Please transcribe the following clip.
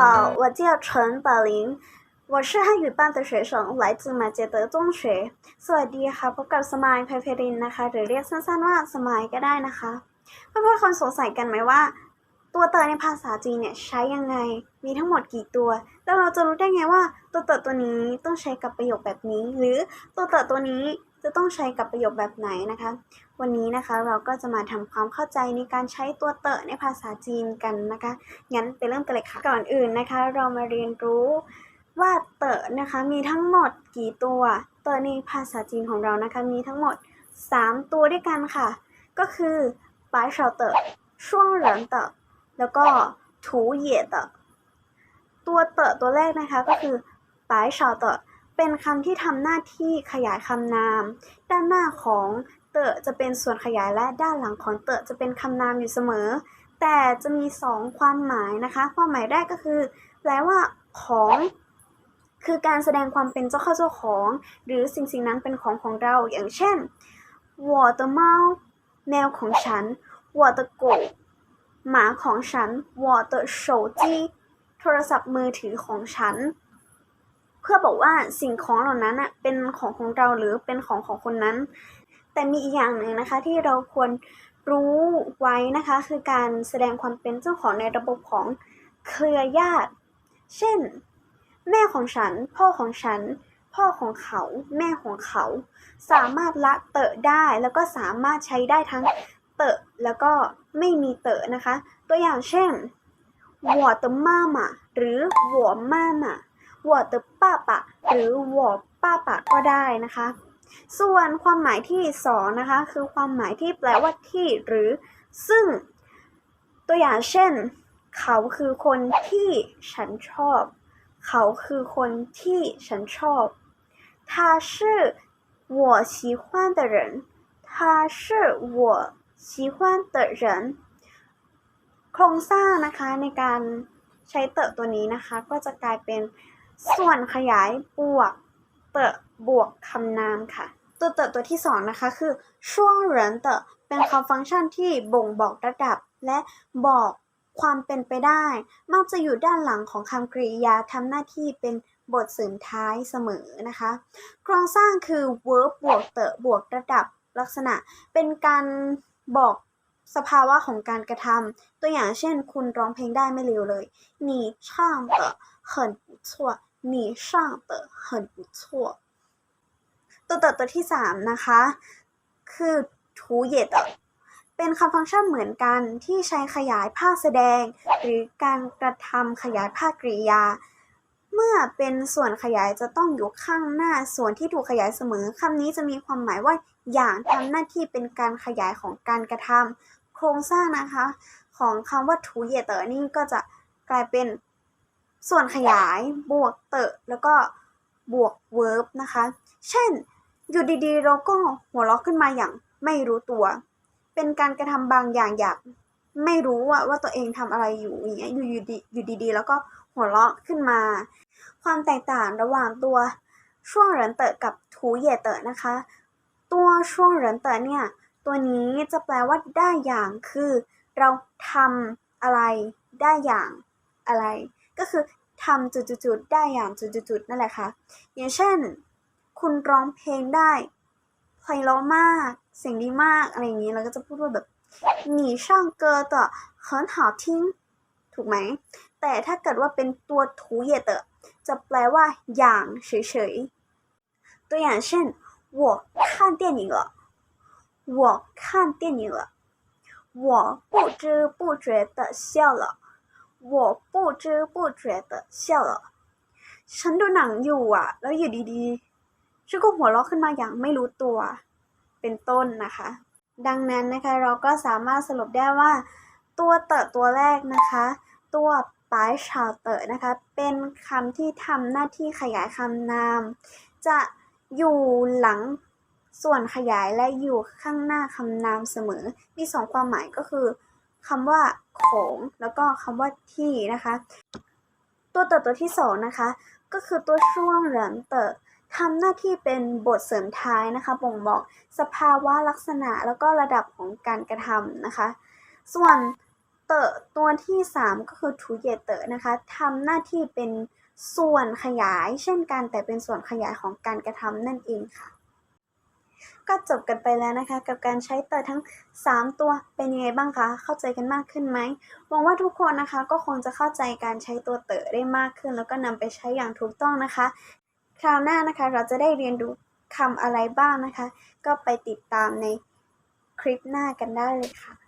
好，我叫陈宝林，我是汉语班的学生，来自马杰德中学。สวัสดีค่ะพบกับสมายไพเพรินนะคะ หรือเรียกสั้นๆว่าสมายก็ได้นะคะ เพื่อนๆคนสงสัยกันไหมว่า ตัวเตอในภาษาจีนเนี่ยใช้ยังไง มีทั้งหมดกี่ตัว แล้วเราจะรู้ได้ไงว่า ตัวเตอตัวนี้ต้องใช้กับประโยคแบบนี้ หรือตัวเตอตัวนี้ จะต้องใช้กับประโยคแบบไหนนะคะ วันนี้นะคะเราก็จะมาทำความเข้าใจในการใช้ตัวเตอในภาษาจีนกันนะคะ งั้นไปเริ่มกันเลยค่ะ ก่อนอื่นนะคะ เรามาเรียนรู้ว่าเตอนะคะมีทั้งหมดกี่ตัว เตอในภาษาจีนของเรานะคะมีทั้งหมด 3 ตัวด้วยกันค่ะ ก็คือปายเฉาเตอช่วงเหรินเตอแล้วก็ถูเหย่เตอตัวเตอตัวแรกนะคะก็คือปายเฉาเตอ เป็นคำที่ทำหน้าที่ขยายคำนาม ด้านหน้าของเตอะจะเป็นส่วนขยายและด้านหลังของเตอะจะเป็นคำนามอยู่เสมอ แต่จะมี 2 ความหมายนะคะ ความหมายแรกก็คือแปลว่าของคือการแสดงความเป็นเจ้าข้าเจ้าของ หรือสิ่งสิ่งนั้นเป็นของของเราอย่างเช่น water mouse แมวของฉัน water ร์โหมาของฉัน water ร์โชจี้โทรศัพท์มือถือของฉัน เพื่อบอกว่าสิ่งของเหล่านั้นอะเป็นของของเราหรือเป็นของของคนนั้น แต่มีอีกอย่างหนึ่งนะคะที่เราควรรู้ไว้นะคะคือการแสดงความเป็นเจ้าของในระบบของเครือญาติ เช่น แม่ของฉัน พ่อของฉัน พ่อของเขา แม่ของเขา สามารถละเตอะได้แล้วก็สามารถใช้ได้ทั้งเตอะแล้วก็ไม่มีเตอะนะคะ ตัวอย่างเช่นหัวเตม่ามะหรือหัวม่ามา 我妈妈我的爸爸หรือ我爸爸ก็ได้นะคะ ส่วนความหมายที่สองนะคะ คือความหมายที่แปลว่าที่หรือ ซึ่ง ตัวอย่างเช่น เขาคือคนที่ฉันชอบ เขาคือคนที่ฉันชอบ他是我喜欢的人他是我喜欢的人โครงสร้างนะคะในการใช้เตอะตัวนี้นะคะ ก็จะกลายเป็น ส่วนขยายบวก เตอะบวกคำนามค่ะ ตัวเตอะตัวที่สองนะคะคือช่วงเหรินเตอะเป็นคำฟังก์ชันที่บ่งบอกระดับ และบอกความเป็นไปได้ มักจะอยู่ด้านหลังของคำกริยาทำหน้าที่เป็นบทเสริมท้ายเสมอนะคะ โครงสร้างคือ verb บวกเตอะบวกระดับลักษณะ เป็นการบอกสภาวะของการกระทำตัวอย่างเช่น คุณร้องเพลงได้ไม่เร็วเลย你唱的很不错 你唱的很不错ตัวเตอตัวที่สามนะคะ คือถูเหยเตอเป็นคำฟังก์ชันเหมือนกันที่ใช้ขยายภาคแสดง หรือการกระทำขยายภาคกริยา เมื่อเป็นส่วนขยายจะต้องอยู่ข้างหน้าส่วนที่ถูกขยายเสมอคำนี้จะมีความหมายว่าอย่างทำหน้าที่เป็นการขยายของการกระทำโครงสร้างนะคะ ของคำว่าถูเหยเตอนี่ก็จะกลายเป็น ส่วนขยายบวกเตอแล้วก็บวก verb นะคะ เช่น อยู่ดีๆ เราก็หัวเราะขึ้นมาอย่างไม่รู้ตัว เป็นการกระทำบางอย่างอย่างไม่รู้ว่าว่าตัวเองทำอะไรอยู่อย่างเงี้ยอยู่อยู่ดีอยู่ดีๆ แล้วก็หัวเราะขึ้นมา ความแตกต่างระหว่างตัวช่วงเหรินเตอกับถูเหย่เตอนะคะ ตัวช่วงเหรินเตอเนี่ย ตัวนี้จะแปลว่าได้อย่างคือ เราทำอะไรได้อย่างอะไร ก็คือทำจุดๆๆได้อย่างจุดๆๆนั่นแหละค่ะ อย่างเช่น คุณร้องเพลงได้ไพเราะมาก เสียงดีมากอะไรอย่างนี้เราก็จะพูดว่าแบบ你唱歌的很好听ถูกไหม แต่ถ้าเกิดว่าเป็นตัวถูเหยเตอจะแปลว่าอย่างเฉยๆ ตัวอย่างเช่น我看电影了我看电影了我不知不觉的笑了 我不知不觉的笑了ฉันดูหนังอยู่อ่ะ แล้วอยู่ดีๆฉันก็หัวเราะขึ้นมาอย่างไม่รู้ตัว เป็นต้นนะคะ ดังนั้นนะคะเราก็สามารถสรุปได้ว่า ตัวเตอตัวแรกนะคะ ตัวปายชาวเตอนะคะ เป็นคำที่ทำหน้าที่ขยายคำนาม จะอยู่หลังส่วนขยายและอยู่ข้างหน้าคำนามเสมอ มีสองความหมายก็คือ คำว่าของแล้วก็คำว่าที่นะคะ ตัวเตอตัวที่สองนะคะ ก็คือตัวช่วงเหรินเตอทำหน้าที่เป็นบทเสริมท้ายนะคะบ่งบอกสภาวะลักษณะแล้วก็ระดับของการกระทำนะคะ ส่วนเตอตัวที่ 3 ก็คือทูเยเตอนะคะทำหน้าที่เป็นส่วนขยาย เช่นกันแต่เป็นส่วนขยายของการกระทำนั่นเองค่ะ ก็จบกันไปแล้วนะคะ กับการใช้เตอร์ทั้ง 3 ตัวเป็นยังไงบ้างคะ เข้าใจกันมากขึ้นไหมหวังว่าทุกคนนะคะก็คงจะเข้าใจการใช้ตัวเตอร์ได้มากขึ้น แล้วก็นำไปใช้อย่างถูกต้องนะคะ คราวหน้านะคะเราจะได้เรียนรู้คำอะไรบ้างนะคะ ก็ไปติดตามในคลิปหน้ากันได้เลยค่ะ